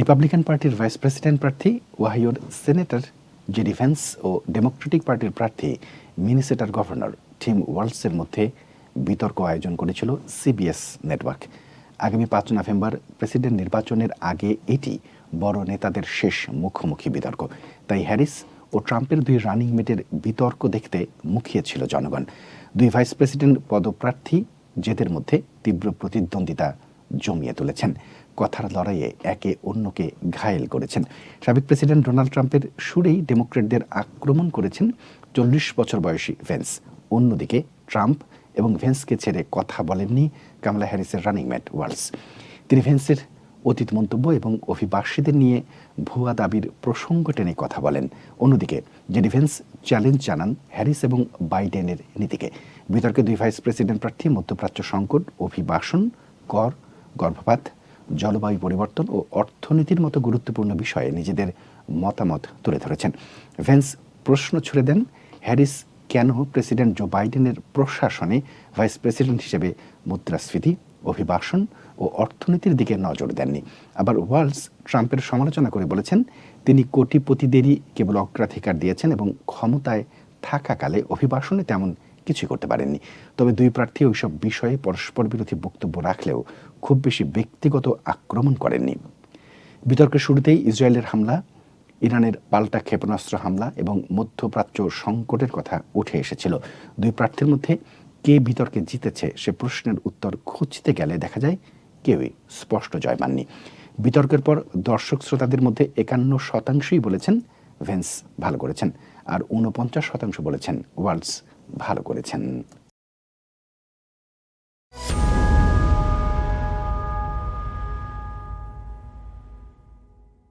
Republican পার্টির vice president প্রার্থী ওয়াহিওর সেনেটর জেডি ভ্যান্স ও ডেমোক্রেটিক পার্টির প্রার্থী মিনিসেটার গভর্নর টিম ওয়ার্লসের মধ্যে বিতর্ক আয়োজন করেছিল সিবিএস নেটওয়ার্ক আগামী পাঁচ নভেম্বর প্রেসিডেন্ট নির্বাচনের আগে এটি বড় নেতাদের শেষ মুখোমুখি বিতর্ক। তাই হ্যারিস ও ট্রাম্পের দুই রানিং মেটের বিতর্ক দেখতে মুখিয়েছিল জনগণ। দুই ভাইস প্রেসিডেন্ট পদপ্রার্থী জেদের মধ্যে তীব্র প্রতিদ্বন্দ্বিতা জমিয়ে তুলেছেন। কথার লড়াইয়ে একে অন্যকে ঘায়েল করেছেন। সাবেক প্রেসিডেন্ট ডোনাল্ড ট্রাম্পের সুরেই ডেমোক্রেটদের আক্রমণ করেছেন চল্লিশ বছর বয়সী ভেন্স। অন্যদিকে ট্রাম্প এবং ভেন্সকে ছেড়ে কথা বলেননি কামলা হ্যারিসের রানিং ম্যাট ওয়ার্লস। তিনি ভেন্সের অতীত মন্তব্য এবং অভিবাসীদের নিয়ে ভুয়া দাবির প্রসঙ্গ টেনে কথা বলেন। অন্যদিকে, জেডি ভেন্স চ্যালেঞ্জ জানান হ্যারিস এবং বাইডেনের নীতিকে। বিতর্কে দুই ভাইস প্রেসিডেন্ট প্রার্থী মধ্যপ্রাচ্য সংকট, অভিবাসন, কর গর্ভপাত, জলবায়ু পরিবর্তন ও অর্থনীতির মতো গুরুত্বপূর্ণ বিষয়ে নিজেদের মতামত তুলে ধরেছেন। ভেন্স প্রশ্ন ছুড়ে দেন, হ্যারিস কেন প্রেসিডেন্ট জো বাইডেনের প্রশাসনে ভাইস প্রেসিডেন্ট হিসেবে মুদ্রাস্ফীতি, অভিবাসন ও অর্থনীতির দিকে নজর দেননি? আবার ওয়ার্লস ট্রাম্পের সমালোচনা করে বলেছেন, তিনি কোটিপতিদেরই কেবল অগ্রাধিকার দিয়েছেন এবং ক্ষমতায় থাকাকালে অভিবাসনে তেমন কিছুই করতে পারেননি। তবে দুই প্রার্থী ওইসব বিষয়ে পরস্পর বিরোধী বক্তব্য রাখলেও খুব বেশি ব্যক্তিগত আক্রমণ করেননি। বিতর্কের শুরুতেই ইসরায়েলের হামলা, ইরানের পাল্টা ক্ষেপণাস্ত্র হামলা এবং মধ্যপ্রাচ্য সংকটের কথা উঠে এসেছিল। দুই প্রার্থীর মধ্যে কে বিতর্কে জিতেছে সে প্রশ্নের উত্তর খুঁজতে গেলে দেখা যায় কেউই স্পষ্ট জয় পাননি। বিতর্কের পর দর্শক শ্রোতাদের মধ্যে একান্ন শতাংশই বলেছেন, ভেন্স ভালো করেছেন। আর ঊনপঞ্চাশ শতাংশ বলেছেন, ওয়ার্লস ভালো করেছেন